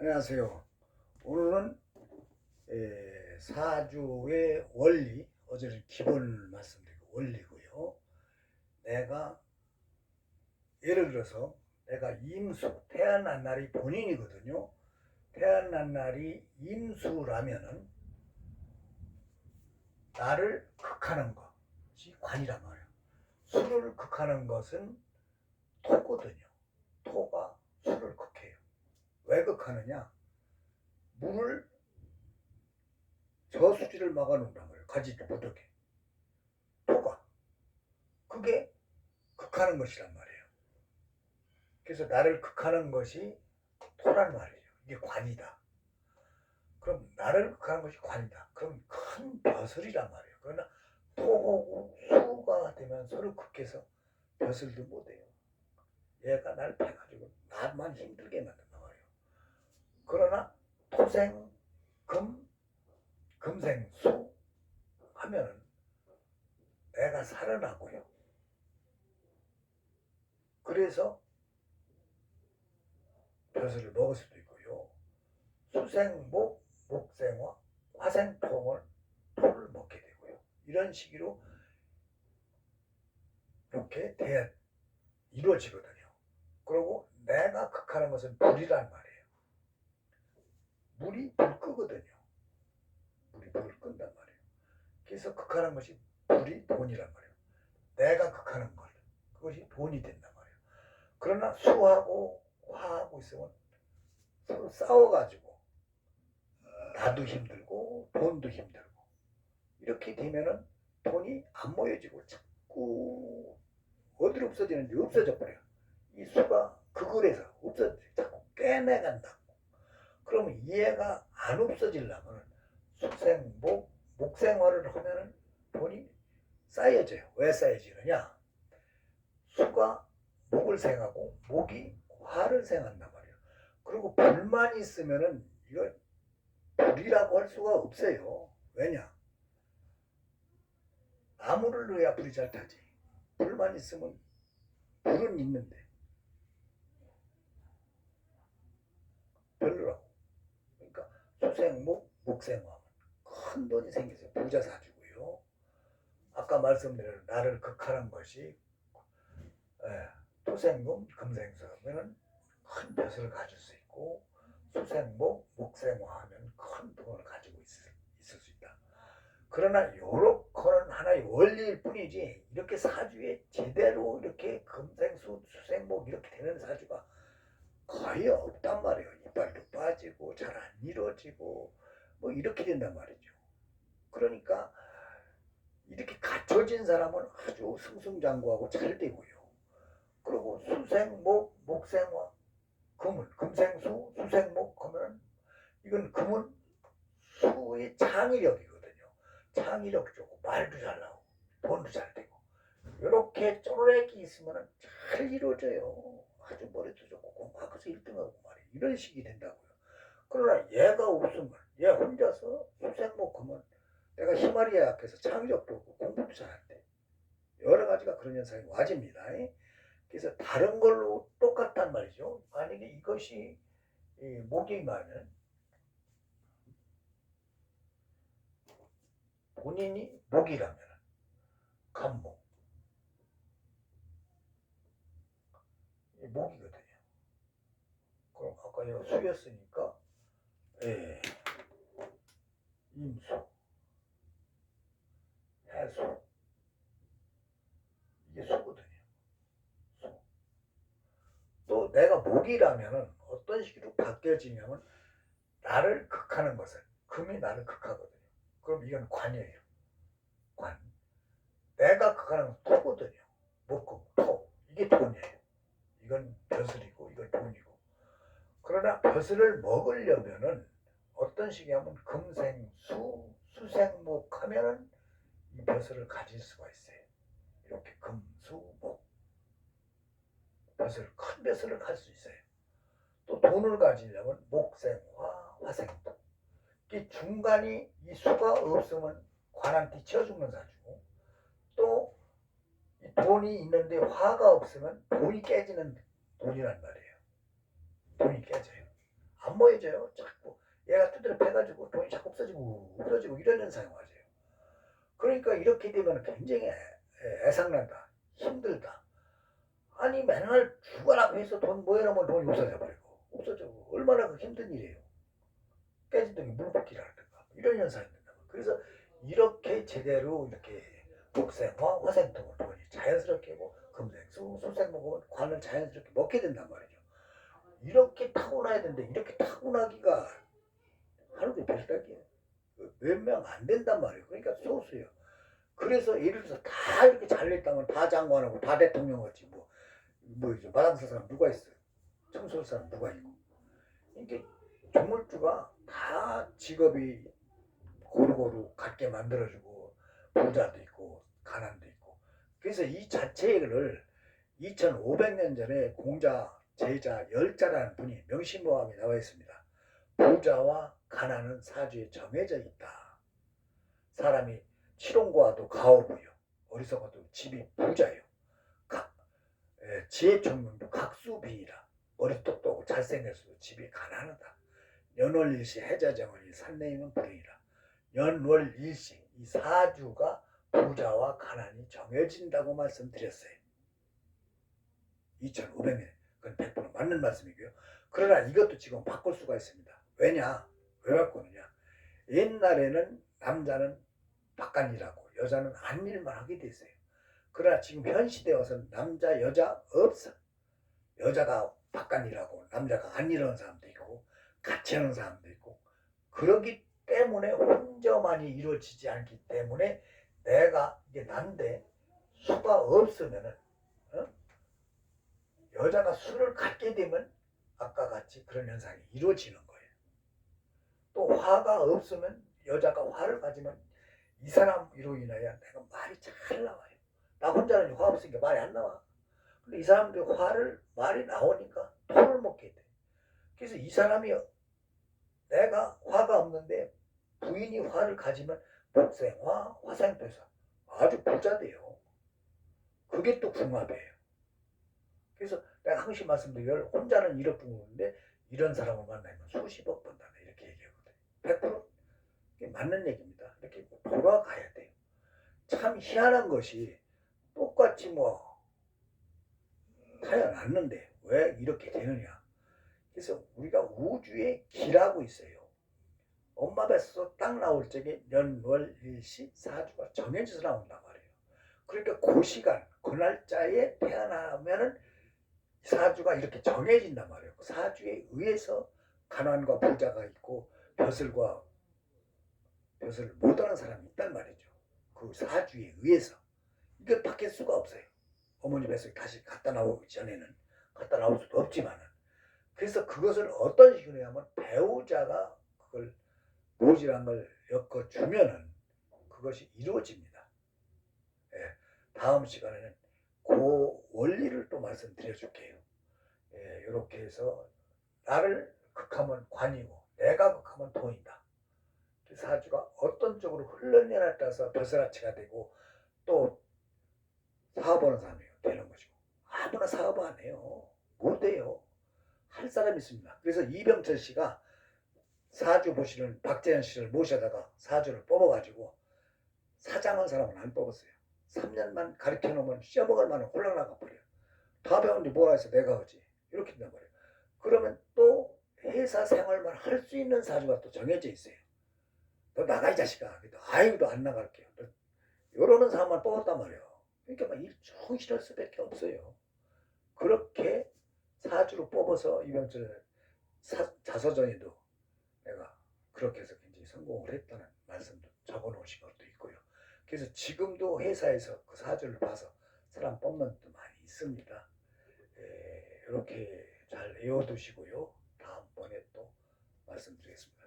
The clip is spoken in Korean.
안녕하세요. 오늘은 에, 사주의 원리, 어제는 기본을 말씀드리고 원리고요. 내가 예를 들어서 내가 임수, 태어난 날이 본인이거든요. 태어난 날이 임수라면은 나를 극하는 것이 관이란 말이에요. 수를 극하는 것은 토거든요. 토가 수를 극해요. 왜 극하느냐? 물을 저수지를 막아놓는단 말이에요. 가지 못하게. 토가. 그게 극하는 것이란 말이에요. 그래서 나를 극하는 것이 토란 말이에요. 이게 관이다. 그럼 나를 극하는 것이 관이다. 그럼 큰 벼슬이란 말이에요. 그러나 토하고 수가 되면 서로 극해서 벼슬도 못해요. 얘가 날 패가지고 나만 힘들게 말이에요. 그러나 토생, 금, 금생, 수 하면은 내가 살아나고요. 그래서 벼슬을 먹을 수도 있고요. 수생목, 목생화, 화생통을 토를 먹게 되고요. 이런 식으로 이렇게 대 이루어지거든요. 그리고 내가 극하는 것은 불이란 말이에요. 물이 불 끄거든요. 물이 불을 끈단 말이에요. 그래서 극하는 것이 불이 돈이란 말이에요. 내가 극하는 것 그것이 돈이 된단 말이에요. 그러나 수하고 화하고 있으면 서로 싸워가지고 나도 힘들고 돈도 힘들고 이렇게 되면은 돈이 안 모여지고 자꾸 어디로 없어지는지 없어져 버려요. 이 수가 그걸에서 없어 자꾸 깨내간다고. 그러면 얘가 안 없어지려면 수생목 목생활을 하면은 돈이 쌓여져요. 왜 쌓여지느냐? 수가 목을 생하고 목이 화를 생한단 말이에요. 그리고 불만 있으면은 이거 불이라고 할 수가 없어요. 왜냐? 나무를 넣어야 불이 잘 타지. 불만 있으면 불은 있는데 별로라고. 수생목, 목생화하면 큰 돈이 생기세요. 부자 사주고요. 아까 말씀드린 나를 극하는 것이 예, 토생금, 금생수 하면은 큰 벼슬을 가질 수 있고 수생목, 목생화 하면 큰 돈을 가지고 있을, 있을 수 있다. 그러나 요렇게는 하나의 원리일 뿐이지 이렇게 사주에 제대로 이렇게 금생수, 수생목 이렇게 되는 사주가 거의 없단 말이에요. 빠지고 잘 안 이루어지고 뭐 이렇게 된단 말이죠. 그러니까 이렇게 갖춰진 사람은 아주 승승장구하고 잘 되고요. 그리고 수생목, 목생화, 금은 금생수, 수생목 하면 이건 금은 수의 창의력이거든요. 창의력 좋고 말도 잘 나오고 돈도 잘 되고 이렇게 쪼르렉이 있으면 잘 이루어져요. 아주 머리도 좋고 공부학에서 1등하고 말이에요. 이런 식이 된다고요. 그러나 얘가 없으면 얘 혼자서 수생목 하면 내가 히마리아 앞에서 창의력도 없고 공부도 잘 안 돼. 여러 가지가 그런 현상이 와집니다. 그래서 다른 걸로 똑같단 말이죠. 만약에 이것이 이 목이면 본인이 목이라면 간목 이 목이거든요. 그럼 아까 이거 수였으니까 예, 임수, 해수 이게 수거든요. 수. 또 내가 목이라면은 어떤 식으로 바뀌어지냐면 나를 극하는 것을 금이 나를 극하거든요. 그럼 이건 관이에요. 관. 내가 극하는 건 토거든요. 목금, 토. 이게 돈이에요. 이건 벼슬이고 이건 돈이고. 그러나 벼슬을 먹으려면은 어떤 식이냐면 금생 수, 수생목 하면은 이 벼슬을 가질 수가 있어요. 이렇게 금 수 목 벼슬 큰 벼슬을 갈 수 있어요. 또 돈을 가지려면 목생 화, 화생도. 이 중간이 이 수가 없으면 관한테 치워 죽는 사주고 또이 돈이 있는데 화가 없으면 돈이 깨지는 돈이란 말이에요. 돈이 깨져요. 안 모여져요. 자꾸 얘가 두드려 패가지고 돈이 자꾸 없어지고 없어지고 이런 현상이 와요. 그러니까 이렇게 되면 굉장히 애상난다. 힘들다. 아니 맨날 죽어라고 해서 돈 모여놓으면 돈이 없어져 버리고 없어져 얼마나 그 힘든 일이에요. 깨진 돈이 물붓기라든가 이런 현상이 된다. 그래서 이렇게 제대로 이렇게 복생화, 화생통을 돈이 자연스럽게 뭐 금생수, 수생 먹으면 관을 자연스럽게 먹게 된단 말이죠. 이렇게 타고나야 되는데 이렇게 타고나기가 하루도 별따기예요. 몇명 안 된단 말이에요. 그러니까 소수예요. 그래서 예를 들어서 다 이렇게 잘됐다면 다 장관하고 다 대통령 같지 뭐, 뭐 이제 마당쓸 사람 누가 있어요? 청소할 사람 누가 있고. 이게 조물주가 다 직업이 고루고루 갖게 만들어주고 부자도 있고 가난도 있고. 그래서 이 자체를 2500년 전에 공자 제자 열자라는 분이 명심모함에 나와 있습니다. 부자와 가난은 사주에 정해져 있다. 사람이 치롱과도 가오고요. 어리석어도 집이 부자요. 지혜 총명도 각수비이라. 머리 똑똑하고 잘생겼어도 집이 가난하다. 연월일시 해자정원이 산내이면 불행이라. 연월일시 이 사주가 부자와 가난이 정해진다고 말씀드렸어요. 2500년 그건 100% 맞는 말씀이고요. 그러나 이것도 지금 바꿀 수가 있습니다. 왜냐? 왜 바꾸느냐? 옛날에는 남자는 바깥 일하고 여자는 안 일만 하게 됐어요. 그러나 지금 현 시대에 와서는 남자 여자 없어. 여자가 바깥 일하고 남자가 안 일하는 사람도 있고 같이 하는 사람도 있고 그러기 때문에 혼자만이 이루어지지 않기 때문에 내가 이게 난데 수가 없으면은 어? 여자가 수를 갖게 되면 아까 같이 그런 현상이 이루어지는 거예요. 또 화가 없으면 여자가 화를 가지면 이 사람으로 인하여 내가 말이 잘 나와요. 나 혼자는 화 없으니까 말이 안 나와. 근데 이 사람들이 화를 말이 나오니까 토를 먹게 돼. 그래서 이 사람이 내가 화가 없는데 부인이 화를 가지면 복생화, 화생도에서 아주 부자 돼요. 그게 또 궁합이에요. 그래서 내가 항상 말씀드려요. 혼자는 1억 버는데 이런 사람을 만나면 수십억 번다. 이렇게 얘기하거든요. 100% 이게 맞는 얘기입니다. 이렇게 돌아가야 돼요. 참 희한한 것이 똑같이 뭐 타연났는데 왜 이렇게 되느냐. 그래서 우리가 우주에 기라고 있어요. 엄마 뱃에서 딱 나올 적에 연월 일시 사주가 정해져서 나온단 말이에요. 그러니까 그 시간, 그 날짜에 태어나면은 사주가 이렇게 정해진단 말이에요. 그 사주에 의해서 가난과 부자가 있고 벼슬과 벼슬을 못하는 사람이 있단 말이죠. 그 사주에 의해서 이거 바뀔 수가 없어요. 어머니 뱃속에 다시 갖다 나오기 전에는 갖다 나올 수도 없지만은 그래서 그것을 어떤 식으로 하면 배우자가 그걸 모질한 걸 엮어 주면은 그것이 이루어집니다. 예, 다음 시간에는 그 원리를 또 말씀드려 줄게요. 예, 이렇게 해서 나를 극하면 관이고 내가 극하면 돈이다. 그 사주가 어떤 쪽으로 흘러내냐에 따라서 벼슬아치가 되고 또 사업하는 사람이 되는 것이고 아무나 사업 안 해요. 못 해요. 할 사람이 있습니다. 그래서 이병철 씨가 사주 보시는 박재현 씨를 모셔다가 사주를 뽑아가지고 사장한 사람은 안 뽑았어요. 3년만 가르쳐 놓으면 셔먹을 만한 홀랑 나가 버려요. 다 배웠는데 뭐라 해서 내가 하지. 이렇게 된단 말이에요. 그러면 또 회사 생활만 할 수 있는 사주가 또 정해져 있어요. 너 나가 이 자식아. 그래도 아이고도 안 나갈게요. 너 이러는 사람만 뽑았단 말이에요. 그러니까 막 일종 싫을 수밖에 없어요. 그렇게 사주로 뽑아서 이병철 사- 자서전에도 내가 그렇게 해서 굉장히 성공을 했다는 말씀도 적어 놓으신 것도 있고요. 그래서 지금도 회사에서 그 사주를 봐서 사람 뽑는 것도 많이 있습니다. 에, 이렇게 잘 외워두시고요. 다음번에 또 말씀드리겠습니다.